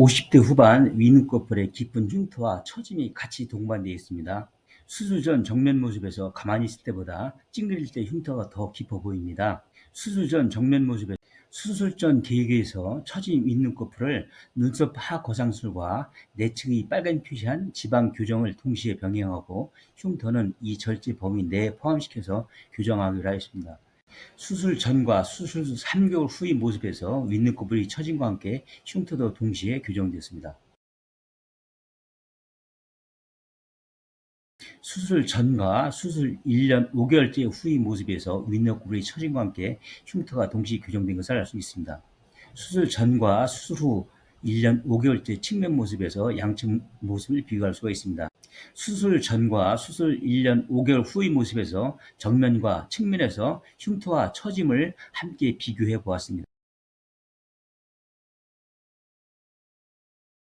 50대 후반 위눈꺼풀의 깊은 흉터와 처짐이 같이 동반되어 있습니다. 수술 전 정면 모습에서 가만히 있을 때보다 찡그릴 때 흉터가 더 깊어 보입니다. 수술 전 정면 모습에 수술 전 계획에서 처진 윗눈꺼풀을 눈썹 하 거상술과 내측의 빨간 표시한 지방 교정을 동시에 병행하고 흉터는 이 절제 범위 내에 포함시켜서 교정하기로 하였습니다. 수술 전과 수술 후 3개월 후의 모습에서 윗눈꺼풀이 처짐과 함께 흉터도 동시에 교정됐습니다. 수술 전과 수술 1년 5개월째 후의 모습에서 윗눈꺼풀이 처짐과 함께 흉터가 동시 교정된 것을 알 수 있습니다. 수술 전과 수술 후 1년 5개월째 측면 모습에서 양측 모습을 비교할 수가 있습니다. 수술 전과 수술 1년 5개월 후의 모습에서 정면과 측면에서 흉터와 처짐을 함께 비교해 보았습니다.